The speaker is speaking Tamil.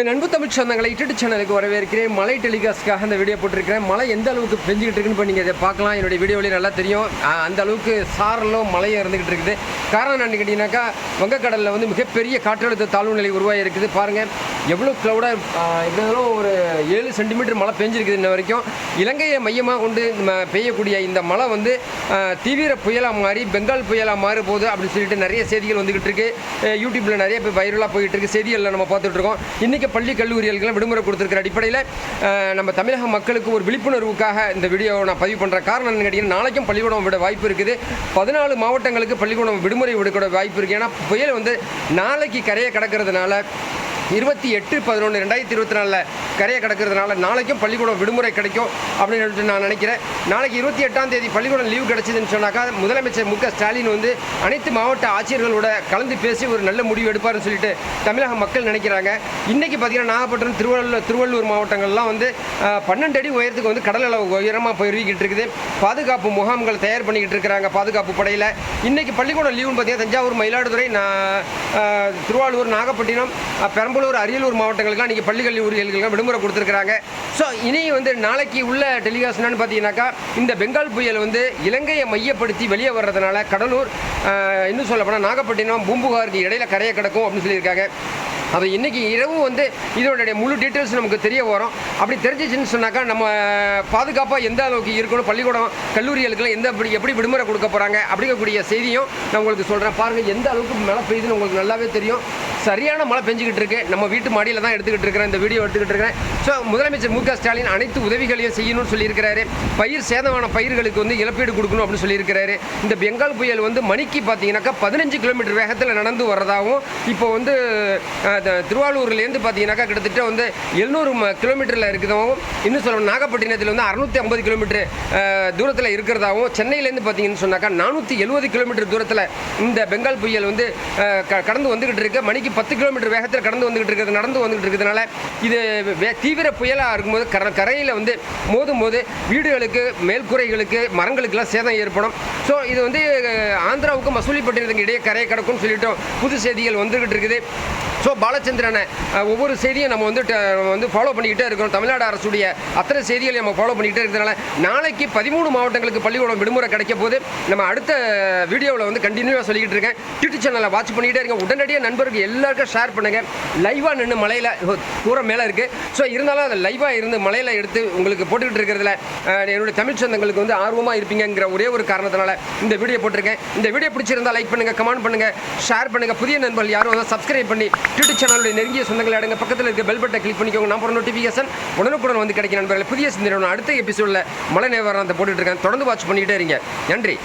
என் அன்பு தமிழ் சொந்தங்களை இட்டு சேனலுக்கு வரவேற்கிறேன். மலை டெலிகாஸ்ட்காக அந்த வீடியோ போட்டிருக்கிறேன். மழை எந்த அளவுக்கு பெஞ்சிக்கிட்டு இருக்குன்னு இப்போ நீங்கள் இதை பார்க்கலாம். என்னுடைய வீடியோவிலே நல்லா தெரியும். அந்த அளவுக்கு சாரலும் மழையும் இருந்துகிட்டு இருக்குது. காரணம் என்னன்னு கேட்டிங்கனாக்கா வங்கக்கடலில் வந்து மிகப்பெரிய காற்றழுத்த தாழ்வு நிலை உருவாகி இருக்குது பாருங்கள் எவ்வளோ க்ளவுடாக எப்படினாலும் ஒரு ஏழு சென்டிமீட்டர் மழை பெஞ்சிருக்குது இன்ன வரைக்கும். இலங்கையை மையமாக கொண்டு நம்ம பெய்யக்கூடிய இந்த மழை வந்து தீவிர புயலாக மாறி பெங்கால் புயலாக மாற போகுது அப்படின்னு சொல்லிட்டு நிறைய செய்திகள் வந்துக்கிட்டு இருக்கு. யூடியூப்பில் நிறைய பேர் வைரலாக போயிட்டு இருக்கு. செய்திகளில் நம்ம பார்த்துட்டு இருக்கோம். அதிக பள்ளி கல்லூரிகளுக்கெல்லாம் விடுமுறை கொடுத்துருக்கிற அடிப்படையில் நம்ம தமிழக மக்களுக்கு ஒரு விழிப்புணர்வுக்காக இந்த வீடியோவை நான் பதிவு பண்ணுற காரணம் என்னன்னு கேட்டிங்கன்னா நாளைக்கும் பள்ளிக்கூடம் விட வாய்ப்பு இருக்குது. பதினாலு மாவட்டங்களுக்கு பள்ளிக்கூடம் விடுமுறை விடுக்கிற வாய்ப்பு இருக்குது ஏன்னா புயல் வந்து நாளைக்கு கரையை கடக்கிறதுனால இருபத்தி எட்டு பதினொன்று ரெண்டாயிரத்தி இருபத்தி நாலில் கரையை கிடக்கிறதுனால நாளைக்கும் பள்ளிக்கூடம் விடுமுறை கிடைக்கும் அப்படின்னு சொல்லிட்டு நான் நினைக்கிறேன். நாளைக்கு இருபத்தி எட்டாம் தேதி பள்ளிக்கூடம் லீவு கிடைச்சதுன்னு சொன்னாக்கா முதலமைச்சர் மு க ஸ்டாலின் வந்து அனைத்து மாவட்ட ஆட்சியர்களோட கலந்து பேசி ஒரு நல்ல முடிவு எடுப்பாருன்னு சொல்லிட்டு தமிழக மக்கள் நினைக்கிறாங்க. இன்றைக்கி பார்த்தீங்கன்னா நாகப்பட்டினம் திருவள்ளூர் திருவள்ளூர் மாவட்டங்கள்லாம் வந்து பன்னெண்டு அடி உயரத்துக்கு வந்து கடல் அளவு உயரமாக பெருகிக்கிட்டு இருக்குது. பாதுகாப்பு முகாம்கள் தயார் பண்ணிக்கிட்டு இருக்கிறாங்க பாதுகாப்பு படையில். இன்றைக்கி பள்ளிக்கூடம் லீவுன்னு பார்த்தீங்கன்னா தஞ்சாவூர் மயிலாடுதுறை நான் திருவாரூர் நாகப்பட்டினம் பெரம்பலூர் பெரம்பலூர் அரியலூர் மாவட்டங்களுக்குலாம் இன்றைக்கி பள்ளி ஊழியர்களுக்கு விடுமுறை கொடுத்துருக்காங்க ஸோ இனி வந்து நாளைக்கு உள்ள டெலிகாஸ்ட்னு பார்த்தீங்கன்னாக்கா இந்த பெங்கால் புயல் வந்து இலங்கையை மையப்படுத்தி வெளியே வர்றதுனால கடலூர் இன்னும் சொல்லப்போனால் நாகப்பட்டினம் பூம்புகாருக்கு இடையில கரையை கிடக்கும் அப்படின்னு சொல்லியிருக்காங்க. அது இன்றைக்கி இரவு வந்து இதோடைய முழு டீட்டெயில்ஸ் நமக்கு தெரிய வரும். அப்படி தெரிஞ்சிச்சுன்னு சொன்னாக்கா நம்ம பாதுகாப்பாக எந்த அளவுக்கு இருக்கணும் பள்ளிக்கூடம் கல்லூரிகளுக்குலாம் எந்த எப்படி எப்படி விடுமுறை கொடுக்க போகிறாங்க அப்படிங்கக்கூடிய செய்தியும் நான் உங்களுக்கு சொல்கிறேன் பாருங்கள் எந்த அளவுக்கு மழை பெய்யுதுன்னு உங்களுக்கு நல்லாவே தெரியும். சரியான மழை பெஞ்சிக்கிட்டு இருக்கு. நம்ம வீட்டு மாடியில் தான் எடுத்துக்கிட்டு இருக்கிறேன். இந்த வீடியோ எடுத்துக்கிட்டு இருக்கிறேன். ஸோ முதலமைச்சர் மு க ஸ்டாலின் அனைத்து உதவிகளையும் செய்யணும்னு சொல்லியிருக்கிறாரு. பயிர் சேதமான பயிர்களுக்கு வந்து இழப்பீடு கொடுக்கணும் அப்படின்னு சொல்லியிருக்கிறாரு. இந்த பெங்கால் புயல் வந்து மணிக்கு பார்த்தீங்கன்னாக்கா பதினஞ்சு கிலோமீட்டர் வேகத்தில் நடந்து வர்றதாகவும் இப்போ வந்து த- திருவாரூர்லேருந்து பார்த்தீங்கன்னாக்கா கிட்டத்தட்ட வந்து எழுநூறு கிலோமீட்டரில் இருக்கிறதாகவும் இன்னும் சொல்லணும் நாகப்பட்டினத்தில் வந்து அறுநூத்தி ஐம்பது கிலோமீட்டர் தூரத்தில் இருக்கிறதாகவும் சென்னையிலேருந்து பார்த்தீங்கன்னு சொன்னாக்கா நானூற்றி எழுபது கிலோமீட்டர் தூரத்தில் இந்த பெங்கால் புயல் வந்து க- கடந்து வந்துக்கிட்டு இருக்கு. மணிக்கு பத்து கிலோமீட்டர் வேகத்தில் கடந்து வந்துகிட்டு இருக்கிறது நடந்து வந்துகிட்டு இருக்கிறதுனால இது வே- தீவிர புயலாக இருக்கும்போது கர கரையில் வந்து மோதும் போது வீடுகளுக்கு மேல்குறைகளுக்கு மரங்களுக்கெல்லாம் சேதம் ஏற்படும். ஸோ இது வந்து ஆந்திராவுக்கும் மசூலிப்பட்டினத்துக்கு இடையே கரையை கிடக்கும்னு சொல்லிட்டோம். புது செய்திகள் வந்துகிட்டு இருக்குது. ஸோ பாலச்சந்திரனை ஒவ்வொரு செய்தியும் நம்ம வந்து வந்து ஃபாலோ பண்ணிக்கிட்டே இருக்கிறோம். தமிழ்நாடு அரசுடைய அத்தனை செய்திகளை நம்ம ஃபாலோ பண்ணிக்கிட்டே இருக்கிறதுனால நாளைக்கு பதிமூணு மாவட்டங்களுக்கு பள்ளிக்கூடம் விடுமுறை கிடைக்க போது நம்ம அடுத்த வீடியோவில் வந்து கண்டினியூவாக சொல்லிக்கிட்டு இருக்கேன். யூடியூப் சேனலை வாட்ச் பண்ணிக்கிட்டே இருக்கேன் உடனடியாக நண்பருக்கு எல்லாருக்கும் ஷேர் பண்ணுங்கள் லைவாக நின்று மலையில் தூரம் மேலே இருக்குது ஸோ இருந்தாலும் அதை லைவாக இருந்து மலையில் எடுத்து உங்களுக்கு போட்டுக்கிட்டு இருக்கிறதுல என்னுடைய தமிழ் சொந்தங்களுக்கு வந்து ஆர்வமாக இருப்பீங்கிற ஒரே ஒரு காரணத்தினால இந்த வீடியோ போட்டிருக்கேன். இந்த வீடியோ பிடிச்சிருந்தா லைக் பண்ணுங்கள் கமெண்ட் பண்ணுங்கள் ஷேர் பண்ணுங்கள் புதிய நண்பர்கள் யாரும் வந்து சப்ஸ்கிரைப் பண்ணி யூடியூப் சேனலுடைய நெருங்கிய சொந்தங்களை அடங்க. பக்கத்தில் இருக்க பெல் பட்டை கிளிக் பண்ணிக்கோங்க. நான் நோட்டிஃபிகேஷன் உடனுக்குடன் வந்து கிடைக்கும் நண்பர்கள். புதிய சிந்தனை அடுத்த எபிசோடில் மலை நிவாரணத்தை போட்டுட்டு இருக்கேன். தொடர்ந்து வாட்ச் பண்ணிக்கிட்டே இருங்க. நன்றி.